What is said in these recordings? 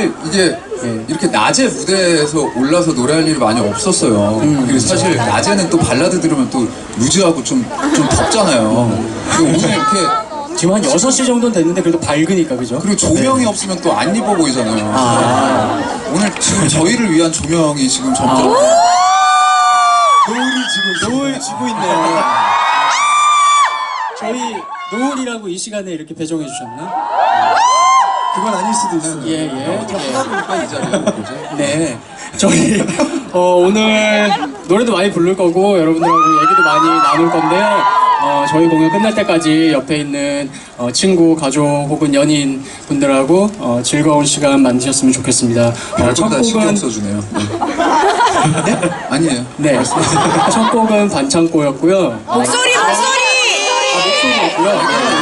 사실 이게 이렇게 낮에 무대에서 올라서 노래할 일이 많이 없었어요. 그리고 사실 낮에는 또 발라드 들으면 또 루즈하고 좀, 좀 덥잖아요. 근데 오늘 이렇게 지금 한 6시 정도는 됐는데 그래도 밝으니까 그죠? 그리고 조명이 없으면 또안 입어 보이잖아요. 오늘 지금 저희를 위한 조명이 지금 점점 노을이 지고 노을 지고 있네요. 저희 노을이라고 이 시간에 이렇게 배정해 주셨나? 그건 아닐 수도 있어요. 예, 예. 하다 보니까 이 자리에 온 거죠. 네. 저희 어, 오늘 노래도 많이 부를 거고 여러분들하고 얘기도 많이 나눌 건데요. 어, 저희 공연 끝날 때까지 옆에 있는 어, 친구, 가족 혹은 연인 분들하고 어, 즐거운 시간 만드셨으면 좋겠습니다. 어, 첫 별거다 신경 곡은 써주네요. 네. 아니에요. 네. 첫 곡은 반창고였고요. 어, 목소리 목소리 목소리였고요.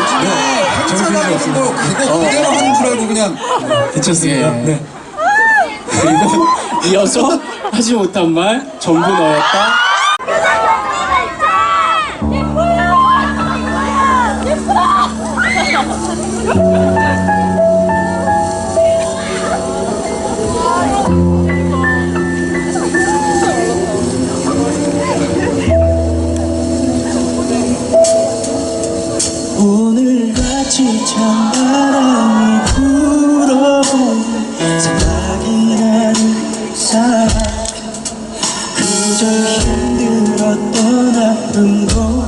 정 신이 없어. 그거 그거 그대로 하는 줄 알고 그냥 괜찮습니다. 네. 그리고 이어서 하지 못한 말 전부 너였다. 이 찬바람이 불어오는 생각이 나는 사람. 그저 힘들었던 아픔도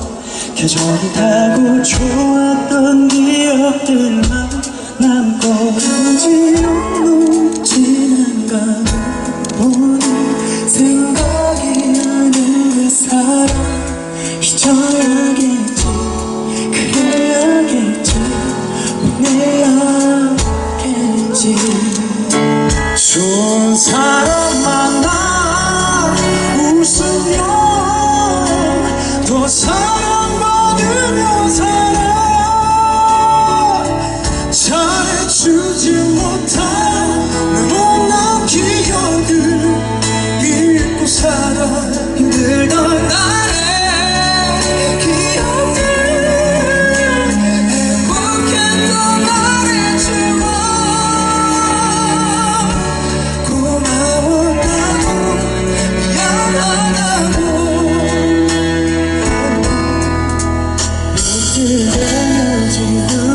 계절이 타고 좋았던 기억들만 남고 지옥로 지나가는 오늘 생각 살아 힘들던 나의 기억들 행복했던 나의 추억 고마웠다고 미안하다고. 이제 집으로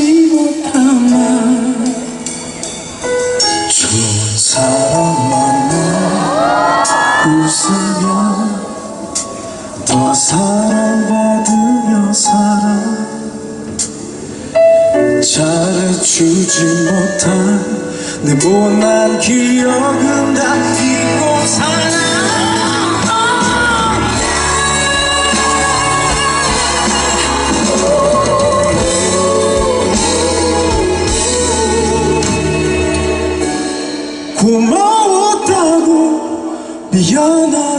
못한 말 좋은 사람 만나 웃으며 더 사랑받으며 살아. 잘해주지 못한 내 못난 기억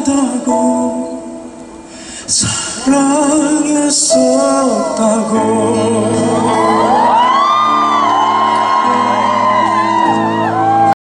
미안하다고 사랑했었다고